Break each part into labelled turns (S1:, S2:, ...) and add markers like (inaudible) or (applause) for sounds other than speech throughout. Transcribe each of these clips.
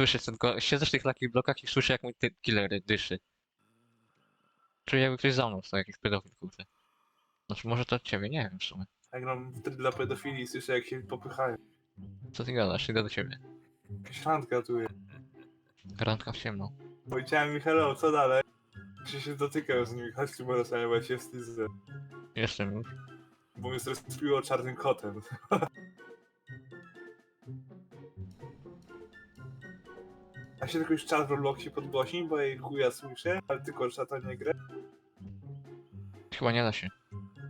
S1: Słyszę tylko, siedzę w tych takich blokach i słyszę jak mój ty- killer dyszy. Czuję jakby ktoś za mną stał, jakiś pedofil, kurde. Znaczy może to od ciebie, nie wiem w sumie.
S2: Jak gram w tryb dla pedofilii, słyszę jak się popychają.
S1: Co ty gadasz? Idę do ciebie.
S2: Jakaś randka tu jest.
S1: Randka w ciemno.
S2: Powiedziałem mi hello, co dalej? Czy się dotykał z nimi, chodź tu bo ja się wstydzę.
S1: Jestem już.
S2: Bo mnie strespiło czarnym kotem. (laughs) A się tylko już czar w Robloxie podgłośni, bo jej chuja słyszę, ale tylko czata nie grę.
S1: Chyba nie da się.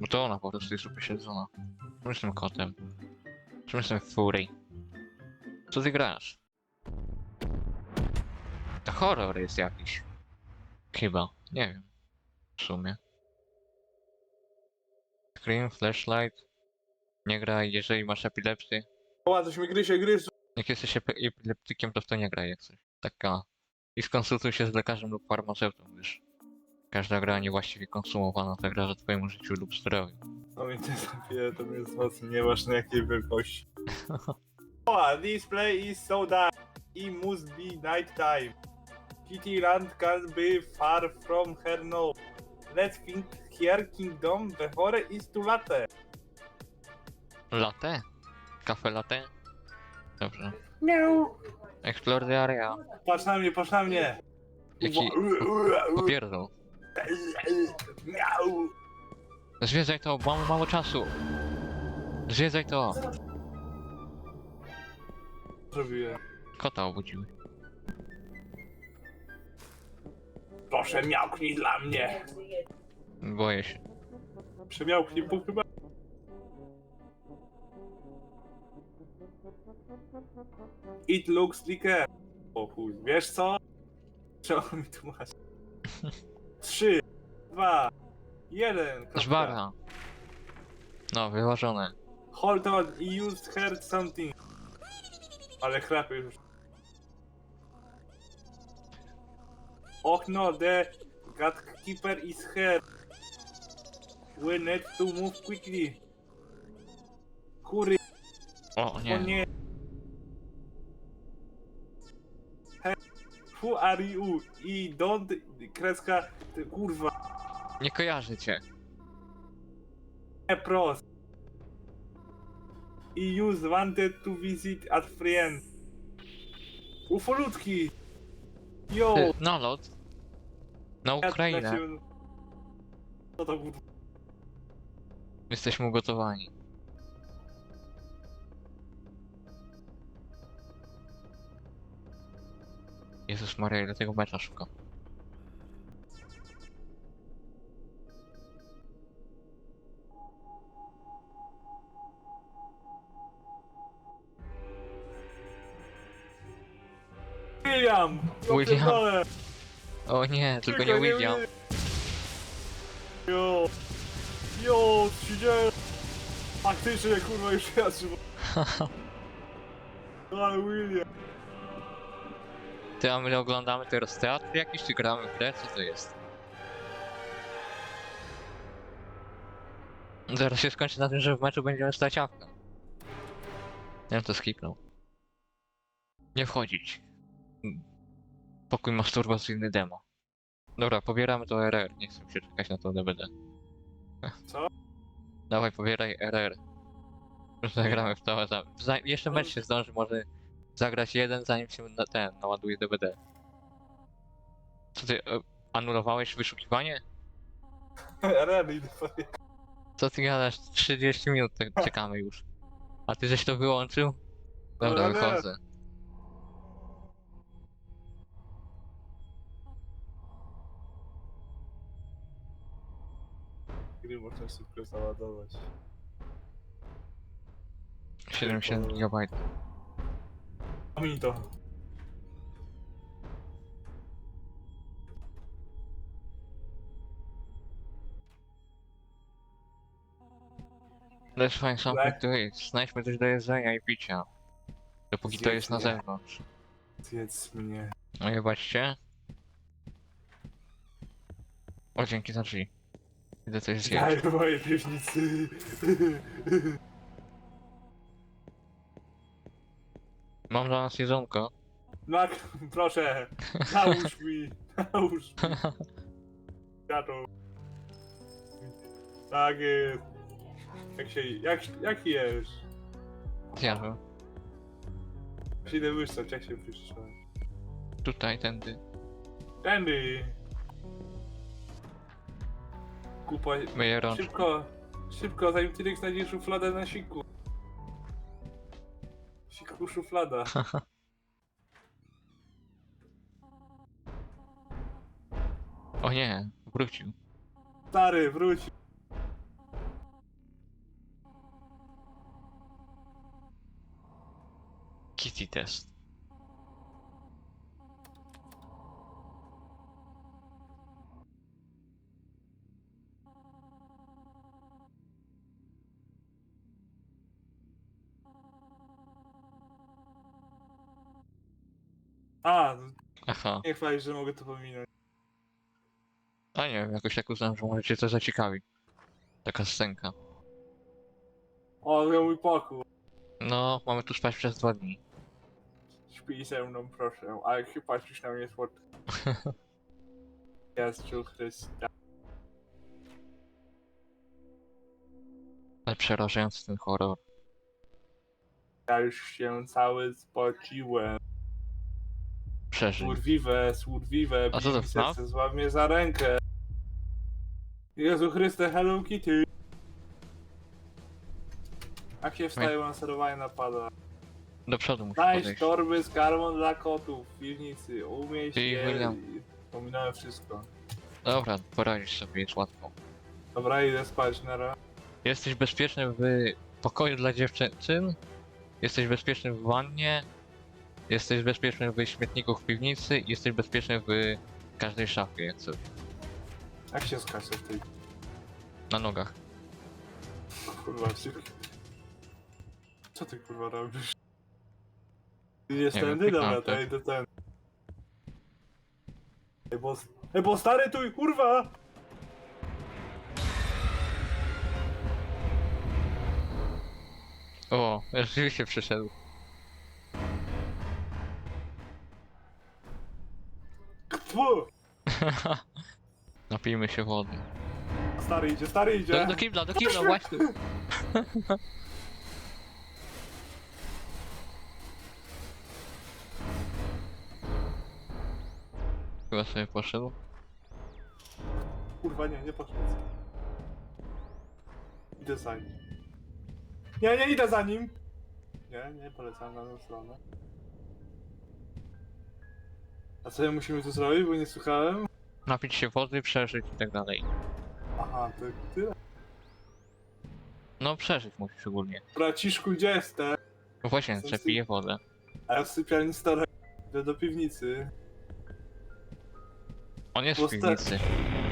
S1: Bo to ona po prostu jest upośledzona. Czym jestem kotem? Czym jestem fury? Co ty grasz? To horror jest jakiś. Chyba. Nie wiem. W sumie. Scream, flashlight. Nie graj, jeżeli masz epilepsję.
S2: O, coś mi gryzie, gryz.
S1: Jak jesteś epi- epileptykiem, to w to nie graj jak coś. Taka. I skonsultuj się z lekarzem lub farmaceutą, gdyż każda gra niewłaściwie konsumowana zagraża twojemu życiu lub zdrowiu.
S2: No mnie to jest mocno nieważne jakiej wielkości. (laughs) O, this play is so dark. It must be night time. Kitty Land can be far from her no. Let's think here kingdom before is too late.
S1: Latte? Kafe latte? Dobrze.
S2: Miau.
S1: Explore the area.
S2: Patrz na mnie, patrz na mnie.
S1: Jaki popierdol.
S2: Miau.
S1: Zwiedzaj to, mamy mało czasu. Zwiedzaj to.
S2: Zrobiłem.
S1: Kota obudziły.
S2: Proszę miałknij dla mnie.
S1: Boję się.
S2: Przemiałknij, bo chyba... It looks like a... O chuj, wiesz co? Trzeba mi tłumaczyć. (laughs) Trzy, dwa, jeden. kropka.
S1: Żbara. No, wyważone.
S2: Hold on, he used heard something. Ale chrapie już. Och no, the gatekeeper is here. We need to move quickly. Kury,
S1: O
S2: o
S1: nie.
S2: nie. Who are you? I don't, kreska, ty, kurwa,
S1: Nie kojarzę cię.
S2: nie prost. I use wanted to visit at friend. Ufolutki! Yo!
S1: Ty, na lot. Na
S2: ja
S1: Ukrainę.
S2: Co to kurwa?
S1: Jesteśmy ugotowani. Jezus Maria, ile tego mecza szukam.
S2: William! Ja
S1: William.
S2: pierdolę.
S1: O nie, tylko nie William.
S2: Yo! Yo, co się dzieje? Faktycznie, kurwa, już ja trzymam. (laughs) Ale William.
S1: Ty, a my oglądamy teraz teatr jakiś, czy gramy w grę? Co to jest? Zaraz się skończy na tym, że w meczu będziemy stać awka. Ja bym to skipnął. Nie wchodzić. Pokój masturbacyjny demo. Dobra, pobieramy to RR. Nie chcę się czekać na to DBD.
S2: Co?
S1: Dawaj, pobieraj RR. Zagramy w to. Za- Jeszcze mecz się zdąży, może zagrać jeden, zanim się na ten naładuje DBD. Co ty, e, anulowałeś wyszukiwanie? (laughs)
S2: Rany idę po nie.
S1: Co ty gadasz? 30 minut te- czekamy już. A ty żeś to wyłączył? Dobra,
S2: No nie.
S1: wychodzę.
S2: Gry można szybko załadować.
S1: 77 GB.
S2: Omiń to.
S1: Let's find something to eat. Znajdźmy coś do jedzenia i picia. Dopóki to jest na
S2: mnie.
S1: zewnątrz.
S2: Zjedz mnie.
S1: No jebać się. O, dzięki za drzwi. Idę coś zjeść.
S2: Daj w mojej piwnicy. (laughs)
S1: Mam dla nas jedzonko.
S2: Na, (laughs) proszę, nałóż mi, (laughs) nałóż mi. Ja to... Tak jest. Jak się, jak, jak jesz?
S1: Zjadłem.
S2: Jak się idę wyssać, jak się wyssać?
S1: Tutaj, tędy.
S2: Tędy. Kupa,
S1: Myję rączki.
S2: szybko, szybko, zanim Tyrek znajdzie szufladę na siku. Siku szuflada. (laughs)
S1: O nie, wrócił.
S2: Stary, wróć.
S1: Kitty test.
S2: A,
S1: Aha.
S2: nie chwalisz, że mogę to pominąć.
S1: A nie wiem, jakoś tak uznałem, że może cię to zaciekawi. Taka scenka.
S2: O, to mój pokój.
S1: No, mamy tu spać przez dwa dni.
S2: Śpij ze mną, proszę. A jak się patrzysz na mnie słodko. (laughs) Jezu Chryste.
S1: Ale przerażający ten horror.
S2: Ja już się cały spociłem.
S1: Przeżyj.
S2: Survive, survive,
S1: A co to, FNAF?
S2: serce, złap mnie za rękę. Jezu Chryste, Hello Kitty. Jak się wstaje, mam sterowanie napada.
S1: Do przodu musisz
S2: Znajdź
S1: podejść.
S2: torby z karmą dla kotów w piwnicy. Umieść je.
S1: William.
S2: i- Pominąłem wszystko.
S1: Dobra, poradzisz sobie, jest łatwo.
S2: Dobra, idę spać na raz.
S1: Jesteś bezpieczny w pokoju dla dziewczyn. Jesteś bezpieczny w wannie. Jesteś bezpieczny w śmietniku w piwnicy. i Jesteś bezpieczny w każdej szafie, jak coś.
S2: Jak się skacze w tej
S1: Na nogach.
S2: kurwa. Co ty kurwa robisz? Jest
S1: Nie wiem,
S2: tędy? Dobra,
S1: kliknąłem,
S2: to ja
S1: tak.
S2: idę ten. Ej, bo... Ej, bo stary tu, kurwa!
S1: O, (laughs) rzeczywiście przyszedł. (laughs) Napijmy się wody.
S2: Stary idzie, stary idzie!
S1: Do, do kibla, do kibla, właśnie. (laughs) Chyba sobie poszedł.
S2: Kurwa, nie, nie poszedł. Idę za nim. Nie, nie idę za nim! Nie, nie, polecam na tą stronę. A co musimy tu zrobić, bo nie słuchałem?
S1: Napić się wody, przeżyć i tak dalej.
S2: Aha, to tyle.
S1: No przeżyć musisz ogólnie.
S2: Braciszku, gdzie jesteś?
S1: No właśnie, że pije wodę.
S2: A ja w sypialni stara idę do piwnicy.
S1: On jest w
S2: Puste.
S1: piwnicy.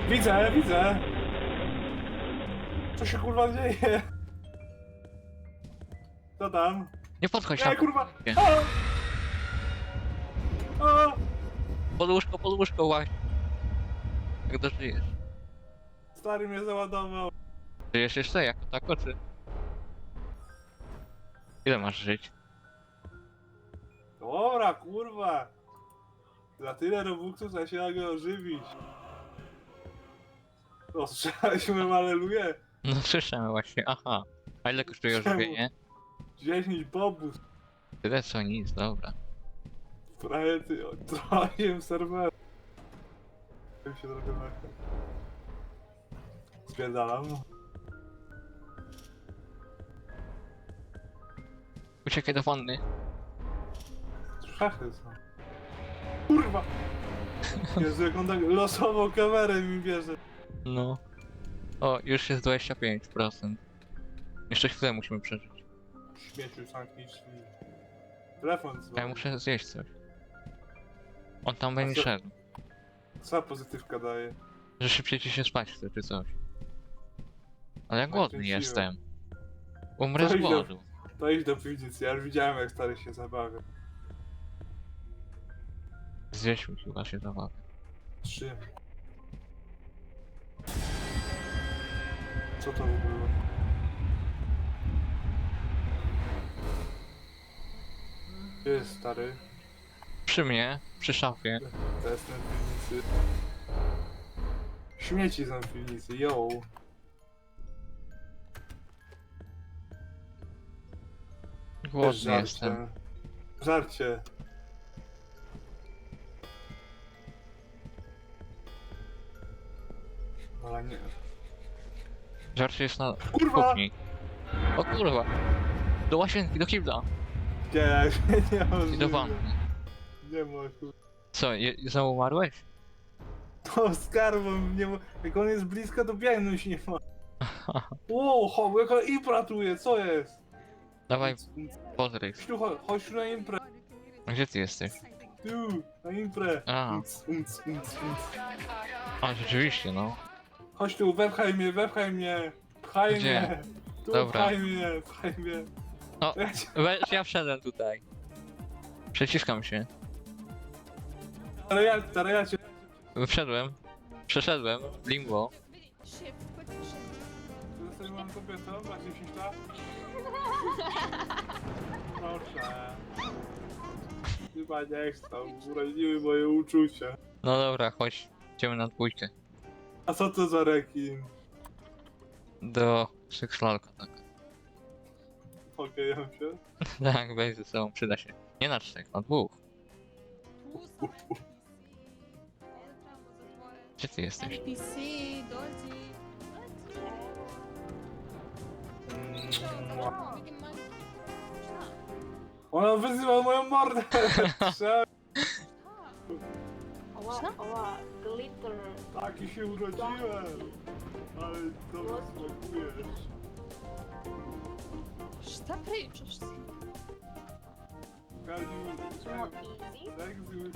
S2: Widzę, widzę! Co się kurwa dzieje? Co tam?
S1: Nie podchodź
S2: Nie,
S1: tam.
S2: kurwa!
S1: Nie.
S2: A! A!
S1: Pod łóżko, pod łóżko. Jak dożyjesz?
S2: Stary mnie załadował.
S1: Żyjesz jeszcze jako tako, czy... Ile masz żyć?
S2: Dobra, kurwa! Za tyle robuxów trzeba się da go ożywić. Ostrzeliśmy (laughs) aleluję.
S1: No słyszałem właśnie, aha. A ile kosztuje
S2: Czemu?
S1: ożywienie?
S2: 10 bobów.
S1: Tyle co nic, dobra.
S2: Prawie ty trojem serwer. Tak się trochę nachy. Spierdalam.
S1: Uciekaj do wanny.
S2: Szachy są. Kurwa! Jezu, jak on tak losową kamerę mi bierze.
S1: No. O, już jest 25%. Jeszcze chwilę musimy przeżyć.
S2: Śmieciu drzwi. Telefon
S1: A ja
S2: dzwoni.
S1: muszę zjeść coś. On tam będzie szedł.
S2: Co pozytywka daje?
S1: Że szybciej ci się spać chce, czy coś. Ale ja głodny
S2: Nakręciłem.
S1: jestem. Umrę z
S2: To
S1: głodu.
S2: To idź do piwnicy, ja już widziałem jak stary się zabawia.
S1: Zjeść mi chyba się zabawy.
S2: Trzy. Co to było? Gdzie jest stary?
S1: Przy mnie, przy szafie.
S2: To jestem w piwnicy. Śmieci są w piwnicy, yo. Też
S1: Głodny jestem.
S2: żarcie. Ale nie.
S1: Żarcie jest na
S2: Kurwa!
S1: kuchni. O kurwa. Do łazienki, do kibla.
S2: Nie, (laughs) nie ma.
S1: I do wanny.
S2: Nie ma. kurwa.
S1: Co, je, znowu umarłeś?
S2: To skarbą nie ma. Jak on jest blisko, to biegnąć nie ma. (laughs) Wow, ho, jaka impra tu jest, co jest?
S1: Dawaj, podryw.
S2: Chodź tu, chodź, chodź tu na imprę.
S1: Gdzie ty jesteś?
S2: Tu, na imprę.
S1: A.
S2: Unc, unc, unc, unc.
S1: A, rzeczywiście, no.
S2: Chodź tu, wepchaj mnie, wepchaj mnie. Pchaj
S1: Gdzie?
S2: mnie. Tu,
S1: Dobra.
S2: pchaj mnie, pchaj mnie.
S1: No.
S2: Ja cię-
S1: Weź, ja wszedłem tutaj. Przeciskam się.
S2: Ale ja, ale ja cię...
S1: Wszedłem. Przeszedłem. Limbo.
S3: Szybko, szybko.
S2: Zostań mam kobietą, macie siśla? Proszę. Chyba nie chcę, uraziły moje uczucia.
S1: No dobra, chodź. Idziemy na dwójkę.
S2: A co to za rekin?
S1: Do seksualka, tak.
S2: Pokejem się? (laughs)
S1: Tak, weź ze sobą, przyda się. Nie na trzech, na dwóch. Gdzie ty jesteś?
S3: NPC, Dozi.
S2: Ona wyzywa moją mordę! Prze-
S4: Ała, ała, glitter.
S2: Taki się urodziłem! Ale dobrze smakujesz.
S3: Pričaš?
S2: Karniu,
S4: Ćemo easy.
S2: seks i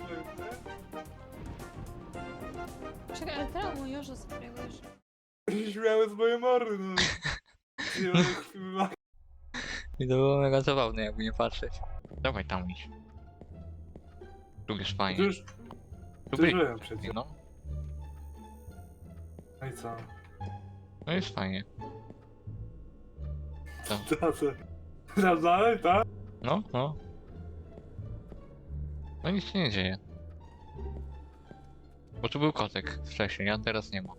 S3: trebamo još da se približi?
S2: się śmiały z mojej mordy, no. Nie mam chwili.
S1: I to było mega zabawne, jakby nie patrzeć. Dawaj tam iść. Tu jest
S2: Tu
S1: fajnie.
S2: już,
S1: Tu byli.
S2: byłem przecież.
S1: No,
S2: No i co?
S1: no jest fajnie.
S2: Co (laughs) to? Tam dalej, tak?
S1: No, no. No nic się nie dzieje. Bo tu był kotek wcześniej, a teraz nie ma.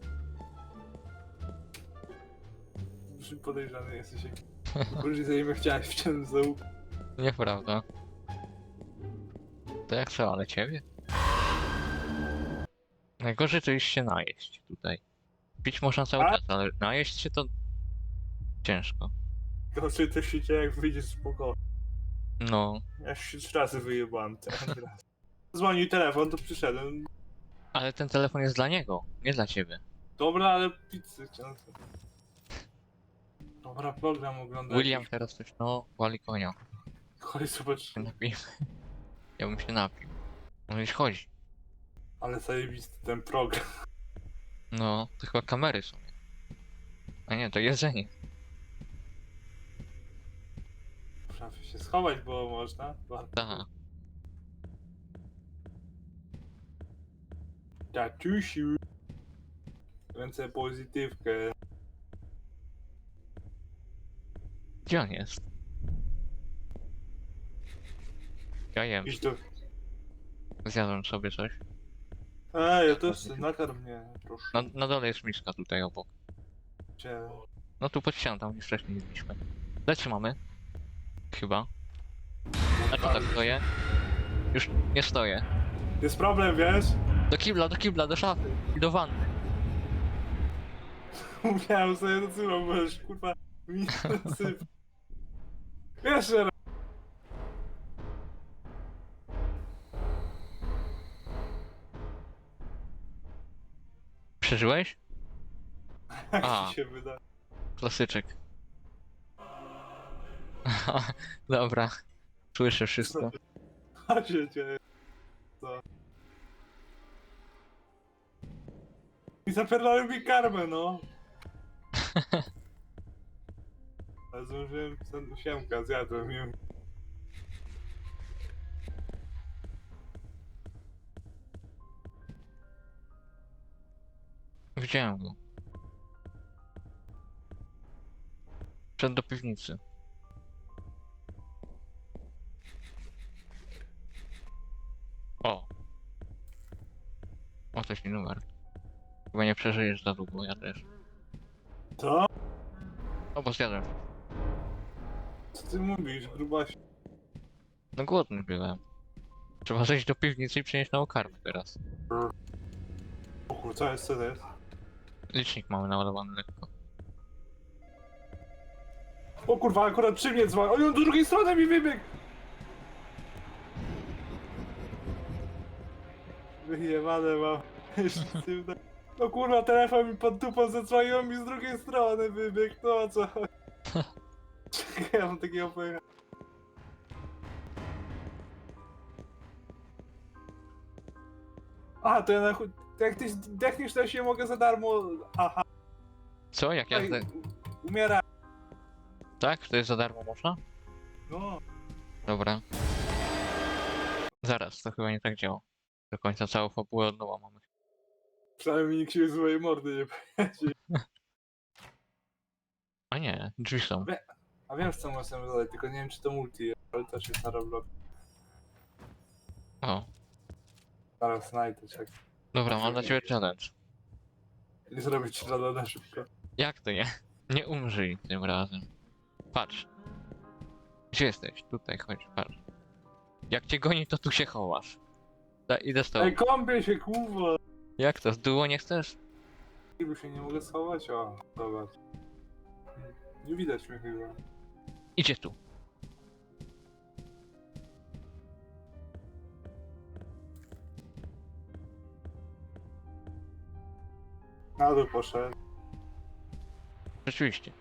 S2: Podejrzany jesteś. (laughs) Boże, zanim chciałeś wciągnąć za łuk.
S1: Nieprawda. To jak co, ale ciebie? Najgorzej to jest się najeść tutaj. Pić można cały
S2: A?
S1: czas, ale najeść się to ciężko.
S2: Gorzej to się dzieje, jak wyjdziesz z pokoju.
S1: No,
S2: Ja się trzy razy wyjebałem teraz. Dzwonił telefon, to przyszedłem.
S1: Ale ten telefon jest dla niego, nie dla ciebie.
S2: Dobra, ale pizzy chciałem. Dobra, program oglądać.
S1: William teraz coś, no, wali konia.
S2: Chodź, zobacz.
S1: Napijmy. Ja bym się napił. No gdzieś chodzi.
S2: Ale zajebisty ten program.
S1: No, to chyba kamery są. A nie, to jedzenie.
S2: Muszę się schować, bo można.
S1: Tak.
S2: Tatusiu. Ręce pozytywkę.
S1: Gdzie on jest? Ja jem.
S2: Idź tu.
S1: Zjadłem sobie coś.
S2: Ej, ja też nakarm mnie, proszę.
S1: Na, na dole jest miska tutaj obok.
S2: Cię.
S1: No tu pod ścianą, tam już wcześniej jedliśmy. Zatrzymamy. Chyba. A to tak stoję? Już nie stoję.
S2: Jest problem, wiesz?
S1: Do kibla, do kibla, do szafy i do wanny. (laughs)
S2: Musiałem sobie dosypać, bo już kurwa mi dosyp. Jeszcze raz.
S1: Przeżyłeś? (laughs)
S2: Jak
S1: A.
S2: ci się wyda.
S1: Klasyczek. (laughs) Dobra. Słyszę wszystko.
S2: Co się dzieje? Co? I zapierdolę mi karmę, no. (laughs) Ale zdążyłem sen- siemka, zjadłem ją.
S1: Widziałem go. Wszedł do piwnicy. coś numer. Chyba nie przeżyjesz za długo, ja też.
S2: Co?
S1: No bo zjadłem.
S2: Co ty mówisz, grubaś?
S1: No głodny byłem. Trzeba zejść do piwnicy i przynieść nową karmę teraz.
S2: O kur, co jest, co to jest?
S1: Licznik mamy naładowany lekko.
S2: O kurwa, akurat przy mnie dzwoni. On do drugiej strony mi wybiegł! Wyjebane mam. (laughs) Sztywne. No kurwa, telefon mi pod dupą on mi z drugiej strony wybiegł. No o co? Czekaj, (laughs) ja mam takiego pecha. A, to ja na chuj... Jak ty zdechniesz, to ja się mogę za darmo... Aha,
S1: Co? Jak ja zde...
S2: umiera.
S1: Tak? To jest za darmo można?
S2: No.
S1: Dobra. Zaraz, to chyba nie tak działa. Do końca całą fabułę od nowa mamy.
S2: Przynajmniej nikt się z mojej mordy nie powiedzie.
S1: A nie, drzwi są.
S2: A wiem, co możemy zadać, tylko nie wiem, czy to multi, ale też jest na Roblox.
S1: O,
S2: Zaraz znajdę, czekaj.
S1: dobra, mam dla ciebie challenge.
S2: Nie zrobić rada na szybko.
S1: Jak to nie? Nie umrzyj tym razem. Patrz. Gdzie jesteś? Tutaj, chodź, patrz. Jak cię goni, to tu się chowasz. Da, idę z tobą.
S2: Ej, kąpię się, kurwa!
S1: Jak to? Z duo nie chcesz?
S2: Chyba się nie mogę schować, o, zobacz. Nie widać mnie chyba.
S1: Idzie tu.
S2: Na dół poszedł.
S1: Rzeczywiście.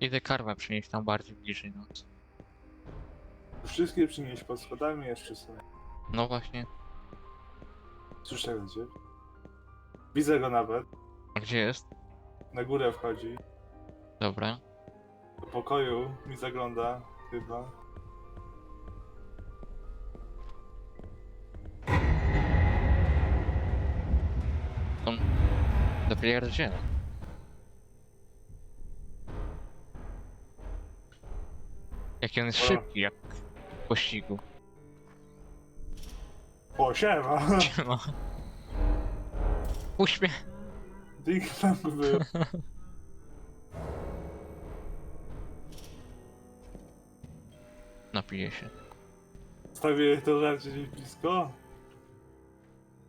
S1: Idę karmę przynieść tam bardziej bliżej nocy.
S2: Wszystkie przynieść pod schodami jeszcze są.
S1: No właśnie.
S2: Słyszę gdzie? Widzę go nawet.
S1: A gdzie jest?
S2: Na górę wchodzi.
S1: Dobra.
S2: Do pokoju mi zagląda, chyba.
S1: On... Dopierdziela. Jaki on jest szybki, jak pościgu.
S2: O, siema!
S1: Siema. Mnie.
S2: Ding tam był.
S1: Napiję się.
S2: Stawię to żarcie gdzieś blisko.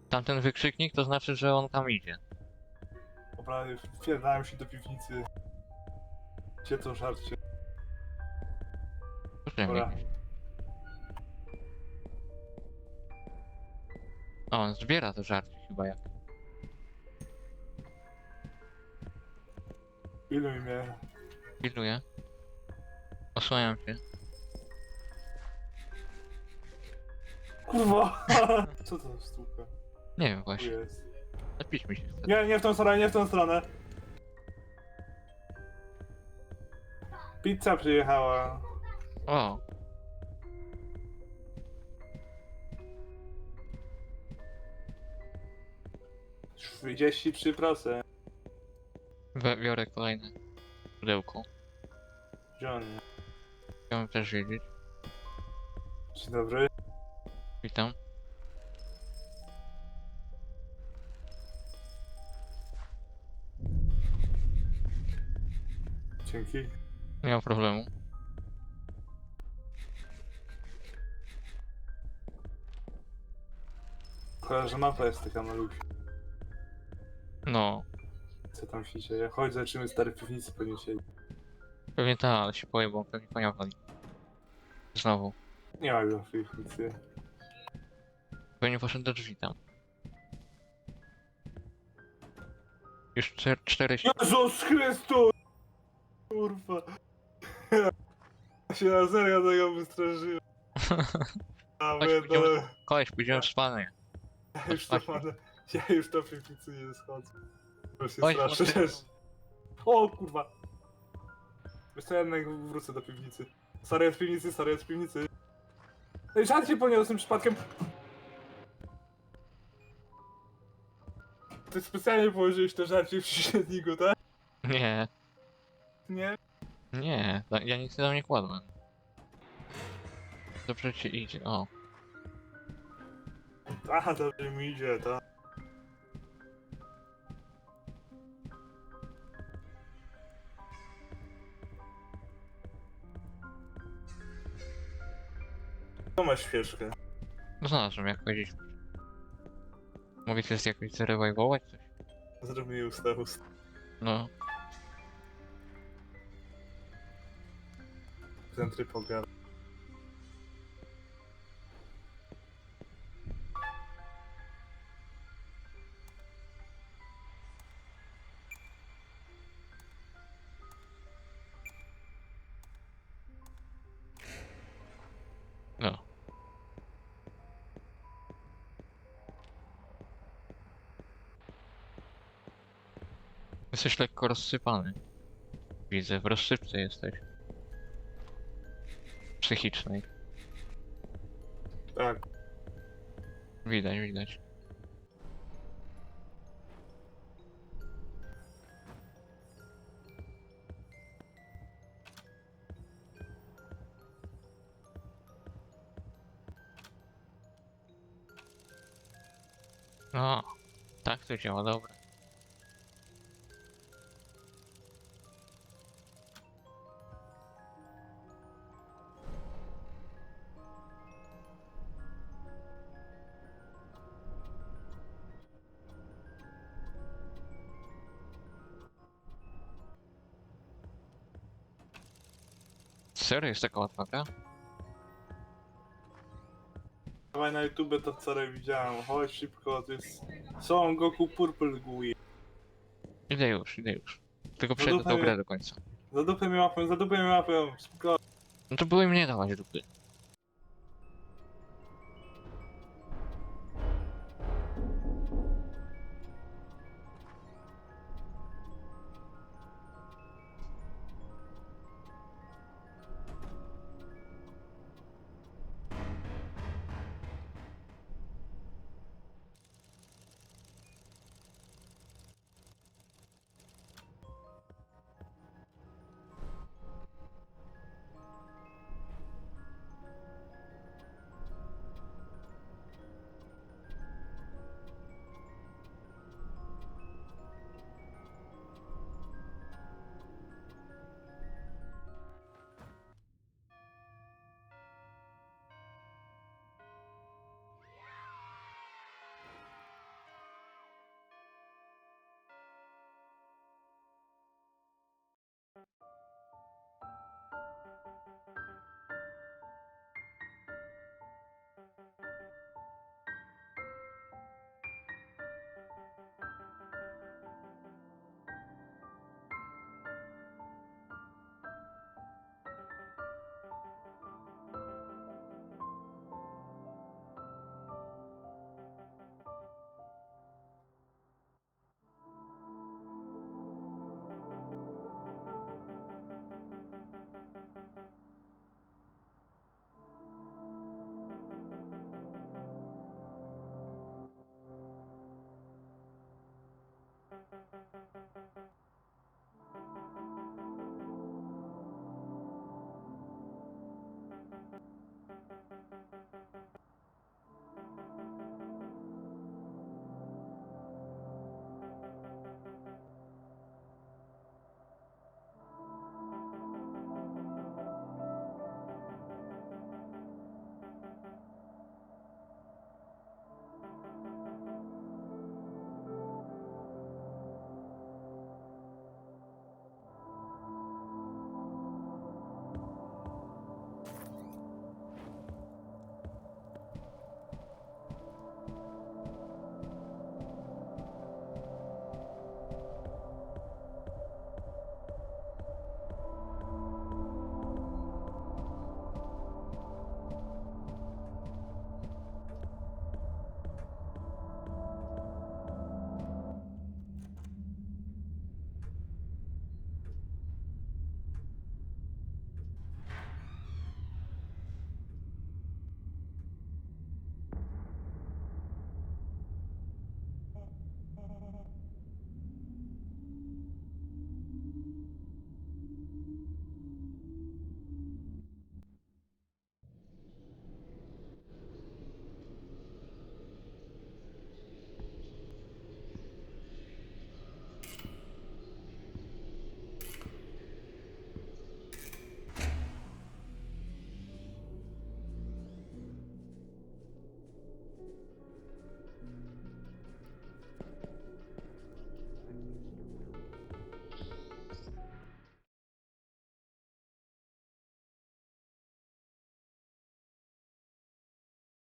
S1: Tamten wykrzyknik to znaczy, że on tam idzie.
S2: Dobra, wpierdałem się do piwnicy. Gdzie to żarcie?
S1: Proszę
S2: Dobra.
S1: mnie. O, on zbiera to żarcie chyba jak.
S2: Iluj mnie.
S1: Pilnuję. Osłaniam się.
S2: Kurwa! (laughs) Co to za sztuka?
S1: Nie wiem właśnie.
S2: jest.
S1: Się chce.
S2: Nie, nie w tą stronę, nie w tą stronę. Pizza przyjechała.
S1: O,
S2: 33%.
S1: we- biorę kolejne pudełko.
S2: John.
S1: Chciałbym też wiedzieć.
S2: Dzień dobry.
S1: Witam.
S2: Dzięki.
S1: Nie ma problemu.
S2: Że mapa jest taka malutka.
S1: No,
S2: Co tam się dzieje? Chodź, zobaczymy stare piwnicy pewnie siedzi.
S1: pewnie ta, ale się boję, bo pewnie konia wali. Znowu.
S2: Nie ma go w piwnicy.
S1: Pewnie poszedł do drzwi tam. Już czter, cztery...
S2: Jezus Chrystus! Kurwa. Ja się na serio tego wystraszyłem. A
S1: Chodź,
S2: my
S1: pójdziemy
S2: to...
S1: Koleś, pójdziemy w spanie.
S2: Ja już to pana... Ja już do piwnicy nie schodzę. Bo się
S1: Chodź,
S2: straszę też. O kurwa. Wiesz co, ja jednak wrócę do piwnicy. Stary jest w piwnicy, stary jest w piwnicy. Ej, żart się poniosłem przypadkiem. Ty specjalnie położyłeś to żarcie w średniku, tak?
S1: Nie,
S2: Nie?
S1: nie, da- ja nic tam nie kładłem. Dobrze ci idzie, o.
S2: Aha, dobrze mi idzie, to. Masz świeczkę.
S1: No znalazłem, jak. Mówicie, jest jakoś zrewajwować coś?
S2: Zrób mi usta usta.
S1: No,
S2: Ten tryb.
S1: Jesteś lekko rozsypany. Widzę, w rozsypce jesteś. Psychicznej.
S2: Tak.
S1: Widać, widać. No, tak to działa, dobra. Serio jest taka łatwa gra?
S2: Dawaj na YouTube to co widziałem. Chodź szybko, to jest... Son Goku Purple Gui.
S1: Idę już, idę już. Tylko przejdę tą
S2: mnie-
S1: grę do końca.
S2: Za dupę mnie łapią, za dupę mnie łapią. Szybko.
S1: No to było im nie dawać dupy. Thank you.